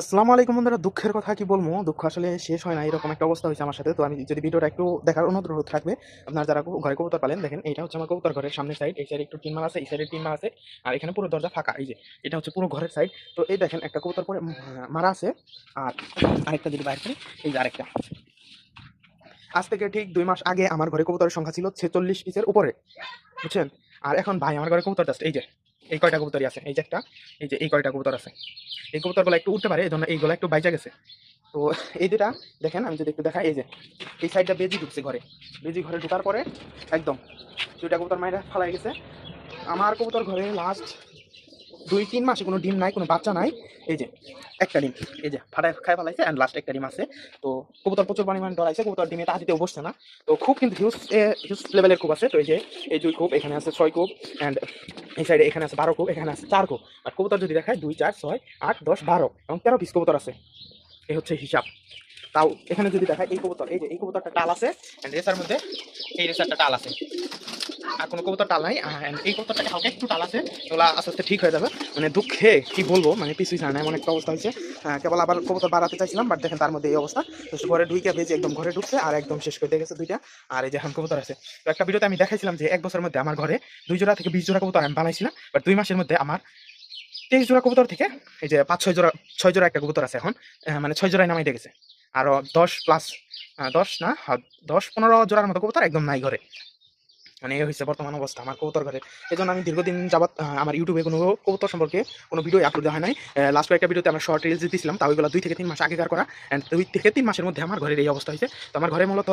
আসসালামু আলাইকুম বন্ধুরা, দুঃখের কথা কি বলব? দুঃখ আসলে শেষ হয় না, এরকম একটা অবস্থা হয়েছে আমার সাথে। তো আমি যদি ভিডিওটা একটু দেখার অনুরোধ থাকবে, আপনারা যারা ঘরে কবুতর পালেন, দেখেন এটা হচ্ছে আমার কবুতর ঘরের সামনের সাইড এই সাইডে একটু টিন মার আছে, এই সাইডে টিন মার আছে, আর এখানে পুরো দরজা ফাঁকা, এই যে, এটা হচ্ছে পুরো ঘরের সাইড তো এই দেখেন, একটা কবুতর পরে মারা আছে, আর আরেকটা যদি বাইর করি, এই যে আরেকটা। আজ থেকে ঠিক দুই মাস আগে আমার ঘরে কবুতরের সংখ্যা ছিল ছেচল্লিশ পিসের উপরে, বুঝছেন? আর এখন ভাই, আমার ঘরে কবুতর জাস্ট এই যে। এই কয়টা কবুতরই আছে? এই যে একটা, এই যে এই কয়টা কবুতর আছে? এই কবুতরগুলো একটু উঠতে পারে, এই জন্য এইগুলো একটু বাইচা গেছে। তো এই দুটা, দেখেন, আমি যদি একটু দেখাই, এই যে, এই সাইডটা বেজি ঢুকছে ঘরে। বেজি ঘরে ঢুকার পরে, একদম, দুইটা কবুতর মায়েরা ফালাই গেছে। আমার কবুতর ঘরে লাস্ট দুই, তিন মাসে কোনো ডিম নাই, কোনো বাচ্চা নাই। এই যে, একটা ডিম। এই যে, ফাটায় খায় ফেলাইছে অ্যান্ড লাস্ট একটা ডিম আছে। তো কবুতর প্রচুর পরিমাণে ডরাইছে, কবুতর ডিমে তা দিতেও বসছে না। তো খুব কিন্তু হিউজ হিউজ লেভেলের খুব আছে। তো এই যে, এই দুই খুব, এখানে আছে ছয় খুব অ্যান্ড এই সাইডে এখানে আছে বারো খুব, এখানে আছে চার খুব। আর কবুতর যদি দেখায়, দুই, চার, ছয়, আট, দশ, বারো এবং তেরো পিস কবুতর আছে। এই হচ্ছে হিসাব। তাও এখানে যদি দেখায় এই কবুতর, এই যে, এই কবুতরটা টাল আছে রেসার মধ্যে এই রেসারটা টাল আছে। আর কোনো কবুতর টাল নাই এই হালকা একটু টাল আছে আস্তে আস্তে ঠিক হয়ে যাবে। মানে দুঃখে, কি বলব মানে পিছুই এমন একটা অবস্থা হয়েছে। কেবল আবার কবুতর বাড়াতে চাইছিলাম বাট দেখেন তার মধ্যে এই অবস্থা। ঘরে ঢুইকে ভেজে একদম ঘরে ঢুকছে, আর একদম শেষ করে দুইটা। আর এই যে এখন কবুতর আছে। তো একটা ভিডিওতে আমি দেখাইছিলাম যে এক বছরের মধ্যে আমার ঘরে দুই জোড়া থেকে বিশ জোড়া কবুতর আমি বানাইছিলাম বাট দুই মাসের মধ্যে আমার তেইশ জোড়া কবুতর থেকে এই যে পাঁচ, ছয় জোড়া ছয় জোড়া একটা কবুতর আছে এখন মানে ছয় জোড়ায় নামাই দিয়ে গেছে। আরও দশ প্লাস দশ না দশ পনেরো জোড়ার মতো কবুতর একদম নাই ঘরে। মানে এই হচ্ছে বর্তমান অবস্থা আমার কবুতর ঘরে। এই জন্য আমি দীর্ঘদিন যাবত আমার ইউটিউবে কোনো কবুতর সম্পর্কে কোনো ভিডিও আপলোড দেওয়া হয় নাই। লাস্ট একটা ভিডিওতে আমরা শর্ট রিলস দিয়েছিলাম তাও এগুলো দুই থেকে তিন মাস আগেকার করা। অ্যান্ড দুই থেকে তিন মাসের মধ্যে আমার ঘরের এই অবস্থা হয়েছে তো আমার ঘরে মূলত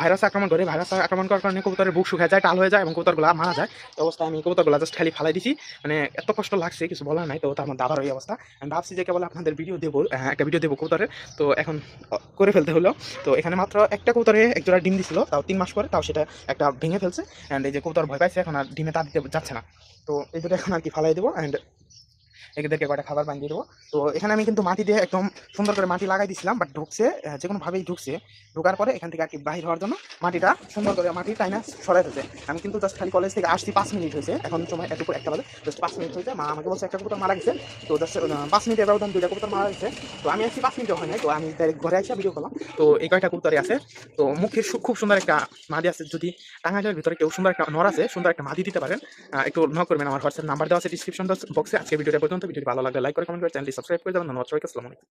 ভাইরাস আক্রমণ করে ভাইরাস আক্রমণ করার কারণে কবুতরের বুক শুকিয়ে যায়, টাল হয়ে যায় এবং কবুতরগুলো মারা যায়। তো অবস্থা আমি কবুতরগুলো জাস্ট খালি ফালাই দিছি। মানে এত কষ্ট লাগছে, কিছু বলার নাই, তো মধ্যে আবার এই অবস্থা। আমি ভাবছি যে কেবল আপনাদের ভিডিও দেবো একটা ভিডিও দেবো কবুতরের। তো এখন করে ফেলতে হলো। তো এখানে মাত্র একটা কবুতরে একজোড়া ডিম দিছিল, তাও তিন মাস পরে, তাও সেটা একটা ভেঙে ফেলছে। অ্যান্ড এই যে কবুতর ভয় পাইছে, এখন আর ডিমে তা দিতে যাচ্ছে না। তো এই দুটো এখন আর কি ফালাই দেবো অ্যান্ড এদেরকে কয়টা খাবার বানিয়ে দেবো। তো এখানে আমি কিন্তু মাটি দিয়ে একদম সুন্দর করে মাটি লাগাই দিছিলাম বাট ঢুকছে যে কোনোভাবেই ঢুকছে। ঢোকার পরে এখান থেকে আর কি বাহির হওয়ার জন্য মাটিটা সুন্দর করে মাটি টাইনা সরাই ফেলছে আমি কিন্তু জাস্ট খালি কলেজ থেকে আসছি পাঁচ মিনিট হয়েছে, এখন সময় এত একটা বাজে জাস্ট পাঁচ মিনিট হয়েছে। মা আমাকে বলছে, একটা কবুতর মারা গেছে। তো জাস্ট পাঁচ মিনিটের ব্যবধান দুইটা কবুতর মারা গেছে। তো আমি আসছি পাঁচ মিনিটও হয় নাই, তো আমি ডাইরেক্ট ঘরে আসি ভিডিও করলাম। তো এই কয়টা কবুতরই আছে? তো মুখের খুব সুন্দর একটা মাদি আছে, যদি টাঙ্গাইলের ভিতরে কেউ সুন্দর একটা নর আছে, সুন্দর একটা মাদি দিতে পারেন। একটু ন করবেন, আমার হোয়াটসঅ্যাপ নাম্বার দেওয়া আছে ডিসক্রিপশন বক্সে আজকে ভিডিওটা পর্যন্ত ভিডিওটি ভালো লাগলে লাইক করে কমেন্ট করে চ্যানেলটি সাবস্ক্রাইব করে দেবেন। ধন্যবাদ সবাইকে, আসসালামু আলাইকুম।